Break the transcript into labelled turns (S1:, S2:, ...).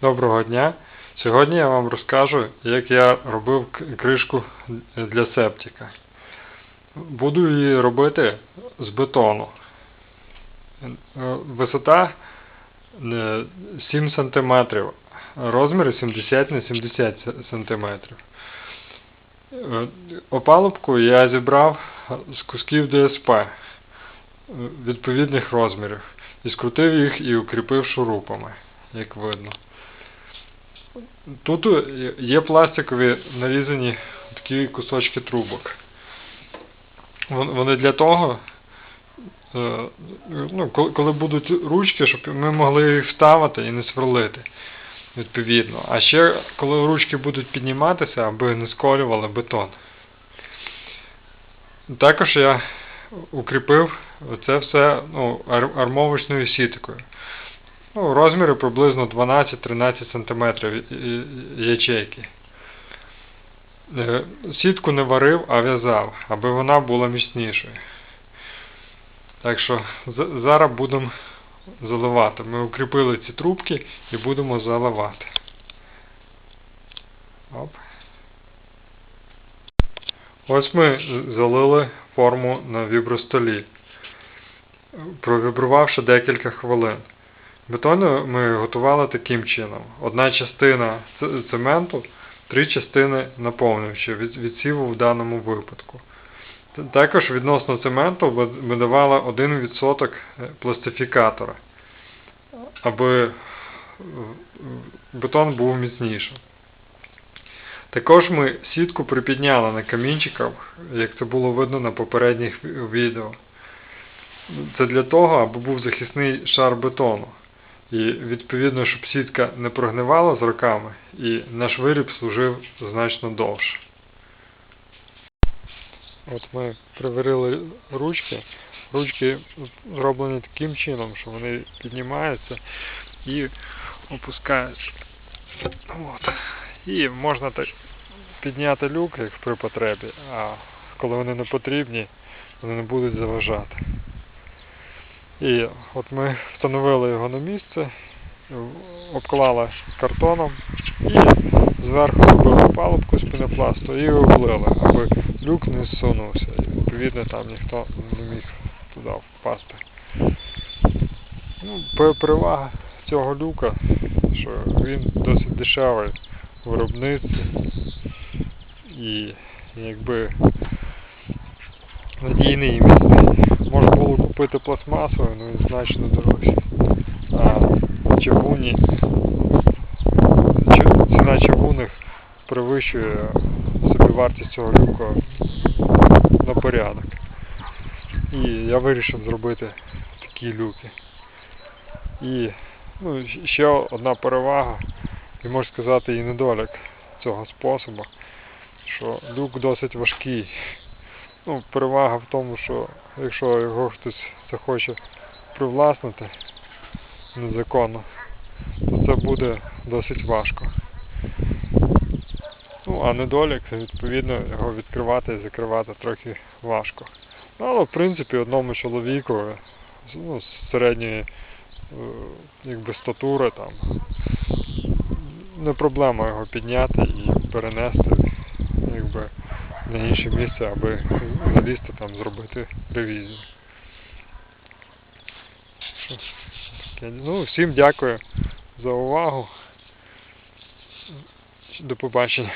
S1: Доброго дня! Сьогодні я вам розкажу, як я робив кришку для септика. Буду її робити з бетону. Е, Висота е, 7 см, розмір 70 на 70 см. Е, Опалубку я зібрав з кусків ДСП е, відповідних розмірів і скрутив їх і укріпив шурупами, як видно. Тут е, є пластикові нарізані такі кусочки трубок. Вони для того, е, ну, коли- будуть ручки, щоб ми могли їх вставити і не сверлити. Відповідно. А ще коли ручки будуть підніматися, аби не сколювали бетон. Також я укріпив це все ну, армовочною сіткою. Ну, розміри приблизно 12-13 см ячейки. Е, Сітку не варив, а в'язав, аби вона була міцнішою. Так що зараз будемо заливати. Ми укріпили ці трубки і будемо заливати. Оп. Ось ми залили форму на вібростолі, провібрувавши декілька хвилин. Бетон ми готували таким чином. Одна частина цементу, три частини наповнюючи від відсіву в даному випадку. Також відносно цементу ми давали 1% пластифікатора, аби е, бетон був міцнішим. Також ми сітку припідняли на камінчиках, як це було видно на попередніх відео. Це для того, аби був захисний шар бетону. І відповідно, щоб сітка не прогнивала з роками і наш виріб служив значно довше. От ми приварили ручки. Ручки зроблені таким чином, що вони піднімаються і опускаються. От. І можна так підняти люк, як при потребі, а коли вони не потрібні, вони не будуть заважати. І от ми встановили його на місце, обклали картоном і зверху зробили палубку з пінопласту і облили, аби люк не зсунувся. І відповідно там ніхто не міг туди впасти. Ну, перевага цього люка, що він досить дешевий в виробництві і якби надійний. Можна було купити пластмасовий, але він значно дорожчий. А чавуні, ціна чавунних перевищує собівартість цього люка на порядок. І я вирішив зробити такі люки. І ну, ще одна перевага, і можна сказати і недолік цього способу, що люк досить важкий. Ну, перевага в тому, що якщо його хтось захоче привласнити незаконно, то це буде досить важко. Ну, а недолік, відповідно, його відкривати і закривати трохи важко. Ну, але в принципі одному чоловіку ну, з середньої е, якби статури там не проблема його підняти і перенести якби на інше місце, аби залізти там зробити ревізію. Ну, всім дякую за увагу. До побачення.